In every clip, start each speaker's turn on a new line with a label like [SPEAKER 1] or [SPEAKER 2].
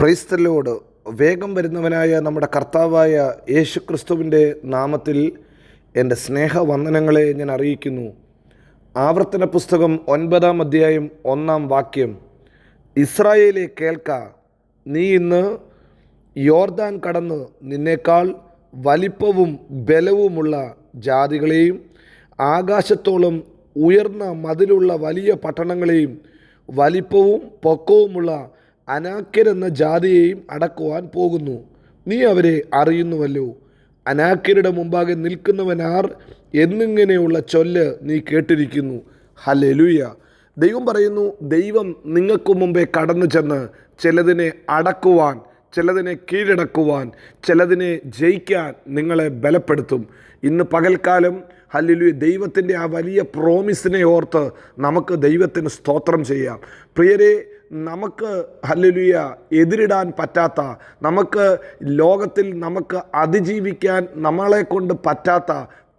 [SPEAKER 1] ക്രൈസ്തലോട് വേഗം വരുന്നവനായ നമ്മുടെ കർത്താവായ യേശു ക്രിസ്തുവിന്റെ നാമത്തിൽ എന്റെ സ്നേഹവന്ദനങ്ങളെ ഞാൻ അറിയിക്കുന്നു. ആവർത്തന പുസ്തകം ഒൻപതാം അധ്യായം ഒന്നാം വാക്യം. ഇസ്രായേലെ കേൾക്ക നീ ഇന്ന് യോർദാൻ കടന്ന് നിന്നേക്കാൾ വലിപ്പവും ബലവുമുള്ള ജാതികളെയും ആകാശത്തോളം ഉയർന്ന മതിലുള്ള വലിയ പട്ടണങ്ങളെയും വലിപ്പവും പൊക്കവുമുള്ള അനാക്യരെന്ന ജാതിയെയും അടക്കുവാൻ പോകുന്നു. നീ അവരെ അറിയുന്നുവല്ലോ. അനാക്യരുടെ മുമ്പാകെ നിൽക്കുന്നവനാർ എന്നിങ്ങനെയുള്ള ചൊല്ല് നീ കേട്ടിരിക്കുന്നു. ഹലലുയ ദൈവം പറയുന്നു ദൈവം നിങ്ങൾക്ക് മുമ്പേ കടന്നു ചെന്ന് ചിലതിനെ അടക്കുവാൻ ചിലതിനെ കീഴടക്കുവാൻ ചിലതിനെ ജയിക്കാൻ നിങ്ങളെ ബലപ്പെടുത്തും. ഇന്ന് പകൽക്കാലം ഹല്ലിലു ദൈവത്തിന്റെ ആ വലിയ പ്രോമിസിനെ ഓർത്ത് നമുക്ക് ദൈവത്തിന് സ്തോത്രം ചെയ്യാം. പ്രിയരെ നമുക്ക് ഹല്ലുലിയ എതിരിടാൻ പറ്റാത്ത നമുക്ക് ലോകത്തിൽ നമുക്ക് അതിജീവിക്കാൻ നമ്മളെ കൊണ്ട് പറ്റാത്ത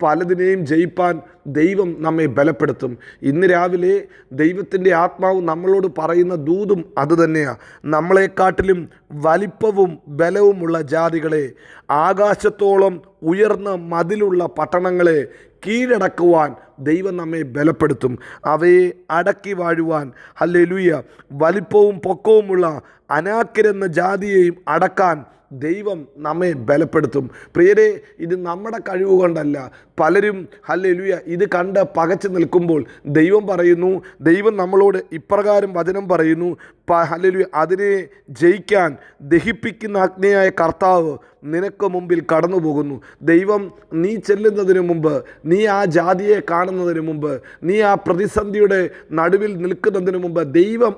[SPEAKER 1] പലതിനെയും ജയിപ്പാൻ ദൈവം നമ്മെ ബലപ്പെടുത്തും. ഇന്ന് രാവിലെ ദൈവത്തിന്റെ ആത്മാവ് നമ്മളോട് പറയുന്ന ദൂതും അതുതന്നെയാണ് നമ്മളെക്കാട്ടിലും വലിപ്പവും ബലവുമുള്ള ജാതികളെ ആകാശത്തോളം ഉയർന്ന മതിലുള്ള പട്ടണങ്ങളെ കീഴടക്കുവാൻ ദൈവം നമ്മെ ബലപ്പെടുത്തും. അവയെ അടക്കി വാഴുവാൻ ഹല്ലേലൂയ വലിപ്പവും പൊക്കവുമുള്ള അനാക്കരെന്ന ജാതിയെയും അടക്കാൻ ദൈവം നമ്മെ ബലപ്പെടുത്തും. പ്രിയരെ ഇത് നമ്മുടെ കഴിവ് കൊണ്ടല്ല. പലരും ഹല്ലെലുയ ഇത് കണ്ട് പകച്ചു നിൽക്കുമ്പോൾ ദൈവം പറയുന്നു ദൈവം നമ്മളോട് ഇപ്രകാരം വചനം പറയുന്നു പ ഹല്ലേലൂയ അതിനെ ജയിക്കാൻ ദഹിപ്പിക്കുന്ന അഗ്നിയായ കർത്താവ് നിനക്ക് മുമ്പിൽ കടന്നു പോകുന്നു ദൈവം നീ ചെല്ലുന്നതിന് മുമ്പ് നീ ആ ജാതിയെ കാണുന്നതിന് മുമ്പ് നീ ആ പ്രതിസന്ധിയുടെ നടുവിൽ നിൽക്കുന്നതിന് മുമ്പ് ദൈവം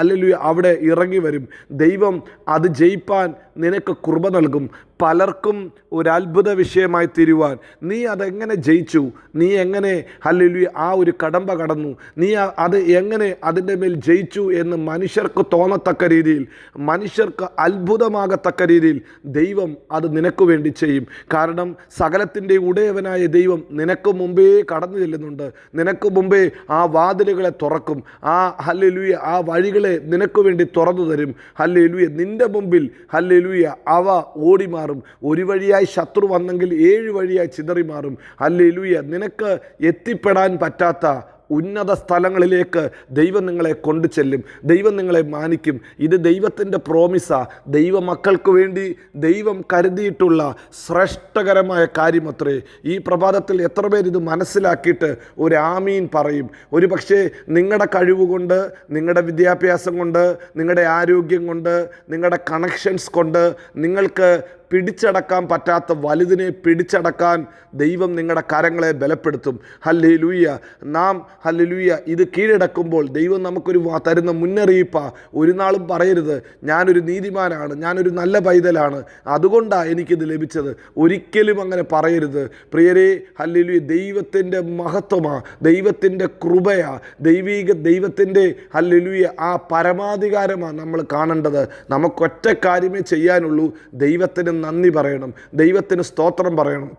[SPEAKER 1] അല്ലെങ്കിൽ അവിടെ ഇറങ്ങി വരും. ദൈവം അത് ജയിപ്പാൻ നിനക്ക് കുർബ നൽകും. പലർക്കും ഒരു അത്ഭുത വിഷയമായി തീരുവാൻ. നീ അതെങ്ങനെ ജയിച്ചു? നീ എങ്ങനെ അല്ലെങ്കിൽ ആ ഒരു കടമ്പ കടന്നു? നീ അത് എങ്ങനെ അതിന്റെ മേൽ ജയിച്ചു എന്ന് മനുഷ്യർക്ക് തോന്നത്തക്ക രീതിയിൽ മനുഷ്യർക്ക് അത്ഭുതമാകത്തക്ക രീതിയിൽ ദൈവം അത് നിനക്ക് വേണ്ടി ചെയ്യും. കാരണം സകലത്തിന്റെ ഉടയവനായ ദൈവം നിനക്ക് മുമ്പേ കടന്നു ചെല്ലുന്നുണ്ട്. നിനക്ക് മുമ്പേ ആ വാതിലുകളെ തുറക്കും. ആ ഹല്ലേലൂയ ആ വഴികളെ നിനക്ക് വേണ്ടി തുറന്നു തരും. ഹല്ലേലൂയ നിന്റെ മുമ്പിൽ ഹല്ലേലൂയ അവ ഓടി മാറും. ഒരു വഴിയായി ശത്രു വന്നെങ്കിൽ ഏഴ് വഴിയായി ചിതറി മാറും. അല്ലെലുയ നിനക്ക് എത്തിപ്പെടാൻ പറ്റാത്ത ഉന്നത സ്ഥലങ്ങളിലേക്ക് ദൈവം നിങ്ങളെ കൊണ്ടു ചെല്ലും. ദൈവം നിങ്ങളെ മാനിക്കും. ഇത് ദൈവത്തിന്റെ പ്രോമിസാ ദൈവമക്കൾക്ക് വേണ്ടി ദൈവം കരുതിയിട്ടുള്ള ശ്രേഷ്ഠകരമായ കാര്യമത്രേ ഈ പ്രഭാതത്തിൽ എത്ര പേര് ഇത് മനസ്സിലാക്കിയിട്ട് ഒരു ആമീൻ പറയും. ഒരു പക്ഷേ നിങ്ങളുടെ കഴിവുകൊണ്ട് നിങ്ങളുടെ വിദ്യാഭ്യാസം കൊണ്ട് നിങ്ങളുടെ ആരോഗ്യം കൊണ്ട് നിങ്ങളുടെ കണക്ഷൻസ് കൊണ്ട് നിങ്ങൾക്ക് പിടിച്ചടക്കാൻ പറ്റാത്ത വലുതിനെ പിടിച്ചടക്കാൻ ദൈവം നിങ്ങളുടെ കരങ്ങളെ ബലപ്പെടുത്തും. ഹല്ലി ലൂയ്യ നാം ഹല്ലി ലൂയ്യ ഇത് കീഴടക്കുമ്പോൾ ദൈവം നമുക്കൊരു തരുന്ന മുന്നറിയിപ്പാ. ഒരു നാളും പറയരുത്. ഞാനൊരു നീതിമാനാണ്. ഞാനൊരു നല്ല പൈതലാണ്. അതുകൊണ്ടാണ് എനിക്കിത് ലഭിച്ചത്. ഒരിക്കലും അങ്ങനെ പറയരുത്. പ്രിയരെ ഹല്ലി ലൂയ്യ ദൈവത്തിന്റെ മഹത്വമാ. ദൈവത്തിന്റെ കൃപയാ. ദൈവീക ദൈവത്തിന്റെ ഹല്ലേലൂയ ആ പരമാധികാരമാണ് നമ്മൾ കാണേണ്ടത്. നമുക്കൊറ്റ കാര്യമേ ചെയ്യാനുള്ളൂ. ദൈവത്തിന് നന്ദി പറയണം. ദൈവത്തിന് സ്തോത്രം പറയണം.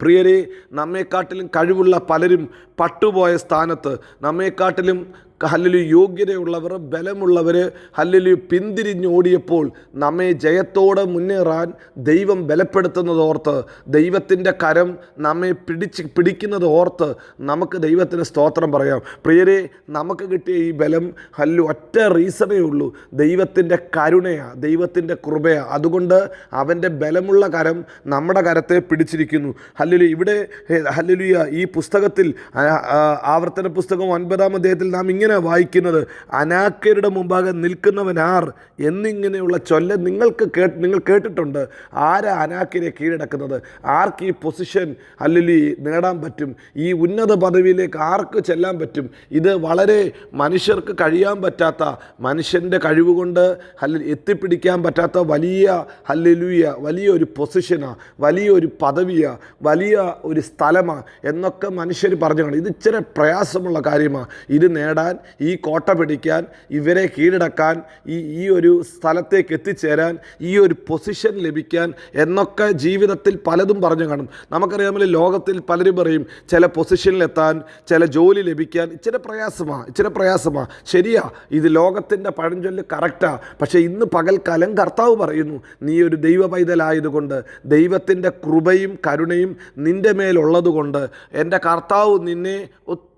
[SPEAKER 1] പ്രിയരെ നമ്മെക്കാട്ടിലും കഴിവുള്ള പലരും പട്ടുപോയ സ്ഥാനത്ത് നമ്മെക്കാട്ടിലും ഹല്ലലു യോഗ്യതയുള്ളവർ ബലമുള്ളവർ ഹല്ലലു പിന്തിരിഞ്ഞോടിയപ്പോൾ നമ്മെ ജയത്തോടെ മുന്നേറാൻ ദൈവം ബലപ്പെടുത്തുന്നത് ഓർത്ത് ദൈവത്തിന്റെ കരം നമ്മെ പിടിച്ച് പിടിക്കുന്നത് ഓർത്ത് നമുക്ക് ദൈവത്തിന് സ്തോത്രം പറയാം. പ്രിയരെ നമുക്ക് കിട്ടിയ ഈ ബലം ഹല്ലു ഒറ്റ റീസണേ ഉള്ളൂ. ദൈവത്തിന്റെ കരുണയാണ് ദൈവത്തിന്റെ കൃപയാണ് അതുകൊണ്ട് അവന്റെ ബലമുള്ള കരം നമ്മുടെ കരത്തെ പിടിച്ചിരിക്കുന്നു. ഹല്ലുലു ഇവിടെ ഹല്ലുലിയ ഈ പുസ്തകത്തിൽ ആവർത്തന പുസ്തകം ഒൻപതാം അധ്യായത്തിൽ നാം ഇങ്ങനെ വായിക്കുന്നത്? അനാക്കരുടെ മുമ്പാകെ നിൽക്കുന്നവനാർ എന്നിങ്ങനെയുള്ള ചൊല്ല നിങ്ങൾക്ക് കേട്ട് നിങ്ങൾ കേട്ടിട്ടുണ്ട്. ആരാ അനാക്കിനെ കീഴടക്കുന്നത്? ആർക്ക് ഈ പൊസിഷൻ അല്ലെങ്കിൽ നേടാൻ പറ്റും? ഈ ഉന്നത പദവിയിലേക്ക് ആർക്ക് ചെല്ലാൻ പറ്റും? ഇത് വളരെ മനുഷ്യർക്ക് കഴിയാൻ പറ്റാത്ത മനുഷ്യന്റെ കഴിവുകൊണ്ട് അല്ല എത്തിപ്പിടിക്കാൻ പറ്റാത്ത വലിയ ഹല്ലുയ വലിയൊരു പൊസിഷനാണ് വലിയൊരു പദവിയാണ് വലിയ ഒരു സ്ഥലമാണ് എന്നൊക്കെ മനുഷ്യർ പറഞ്ഞു ഇത് ഇച്ചിരി പ്രയാസമുള്ള കാര്യമാണ് ഇത് നേടാൻ ഈ കോട്ട പിടിക്കാൻ ഇവരെ കീഴടക്കാൻ ഈ ഈ ഒരു സ്ഥലത്തേക്ക് എത്തിച്ചേരാൻ ഈ ഒരു പൊസിഷൻ ലഭിക്കാൻ എന്നൊക്കെ ജീവിതത്തിൽ പലതും പറഞ്ഞു കാണും. നമുക്കറിയാമല്ലോ ലോകത്തിൽ പലരും പറയും ചില പൊസിഷനിലെത്താൻ ചില ജോലി ലഭിക്കാൻ. ഇച്ചിരി പ്രയാസമാണ് ഇച്ചിരി പ്രയാസമാണ് ശരിയാ ഇത് ലോകത്തിന്റെ പഴഞ്ചൊല്ല് കറക്റ്റാണ് പക്ഷേ ഇന്ന് പകൽക്കാലം കർത്താവ് പറയുന്നു നീ ഒരു ദൈവ പൈതലായതുകൊണ്ട് ദൈവത്തിന്റെ കൃപയും കരുണയും നിന്റെ മേലുള്ളതുകൊണ്ട് എന്റെ കർത്താവ് നിന്നെ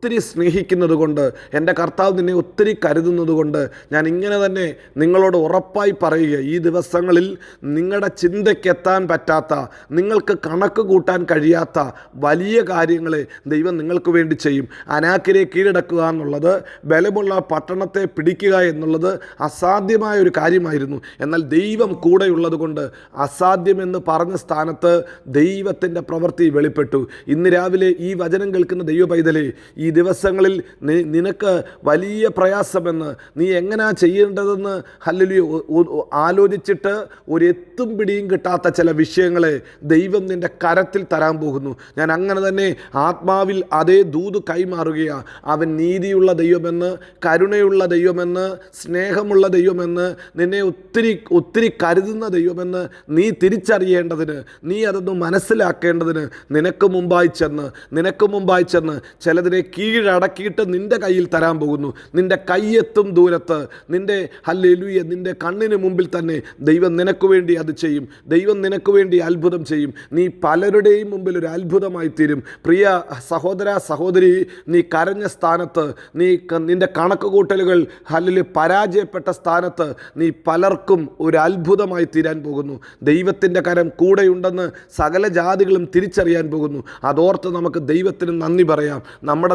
[SPEAKER 1] ഒത്തിരി സ്നേഹിക്കുന്നത് കൊണ്ട് എന്റെ കർത്താവ് നിന്നെ ഒത്തിരി കരുതുന്നത് കൊണ്ട് ഞാൻ ഇങ്ങനെ തന്നെ നിങ്ങളോട് ഉറപ്പായി പറയുക ഈ ദിവസങ്ങളിൽ നിങ്ങളുടെ ചിന്തയ്ക്കെത്താൻ പറ്റാത്ത നിങ്ങൾക്ക് കണക്ക് കൂട്ടാൻ കഴിയാത്ത വലിയ കാര്യങ്ങളെ ദൈവം നിങ്ങൾക്ക് വേണ്ടി ചെയ്യും. അനാക്കിനെ കീഴടക്കുക എന്നുള്ളത് ബലമുള്ള പട്ടണത്തെ പിടിക്കുക എന്നുള്ളത് അസാധ്യമായ ഒരു കാര്യമായിരുന്നു. എന്നാൽ ദൈവം കൂടെയുള്ളത് കൊണ്ട് അസാധ്യമെന്ന് പറഞ്ഞ സ്ഥാനത്ത് ദൈവത്തിന്റെ പ്രവൃത്തി വെളിപ്പെട്ടു. ഇന്ന് രാവിലെ ഈ വചനം കേൾക്കുന്ന ദൈവ ഈ ദിവസങ്ങളിൽ നിനക്ക് വലിയ പ്രയാസമെന്ന് നീ എങ്ങനെയാ ചെയ്യേണ്ടതെന്ന് ഹല്ലലി ആലോചിച്ചിട്ട് ഒരു എത്തും പിടിയും കിട്ടാത്ത ചില വിഷയങ്ങളെ ദൈവം നിന്റെ കരത്തിൽ തരാൻ പോകുന്നു. ഞാൻ അങ്ങനെ തന്നെ ആത്മാവിൽ അതേ ദൂത് കൈമാറുകയാണ് അവൻ നീതിയുള്ള ദൈവമെന്ന് കരുണയുള്ള ദൈവമെന്ന് സ്നേഹമുള്ള ദൈവമെന്ന് നിന്നെ ഒത്തിരി ഒത്തിരി കരുതുന്ന ദൈവമെന്ന് നീ തിരിച്ചറിയേണ്ടതിന് നീ അതൊന്ന് മനസ്സിലാക്കേണ്ടതിന് നിനക്ക് മുമ്പായി ചെന്ന് നിനക്ക് മുമ്പായി ചെന്ന് ചിലതിനെ കീഴടക്കിയിട്ട് നിന്റെ കയ്യിൽ തരാൻ പോകുന്നു. നിന്റെ കയ്യെത്തും ദൂരത്ത്. നിന്റെ ഹല്ലേലൂയ നിന്റെ കണ്ണിന് മുമ്പിൽ തന്നെ ദൈവം നിനക്ക് വേണ്ടി അത് ചെയ്യും. ദൈവം നിനക്ക് വേണ്ടി അത്ഭുതം ചെയ്യും. നീ പലരുടെയും മുമ്പിൽ ഒരു അത്ഭുതമായി തീരും. പ്രിയ സഹോദര സഹോദരി നീ കരഞ്ഞ സ്ഥാനത്ത് നീ നിന്റെ കണക്ക് കൂട്ടലുകൾ ഹല്ലിൽ പരാജയപ്പെട്ട സ്ഥാനത്ത് നീ പലർക്കും ഒരു അത്ഭുതമായി തീരാൻ പോകുന്നു. ദൈവത്തിന്റെ കരം കൂടെയുണ്ടെന്ന് സകല ജാതികളും തിരിച്ചറിയാൻ പോകുന്നു. അതോർത്ത് നമുക്ക് ദൈവത്തിന് നന്ദി പറയാം. നമ്മുടെ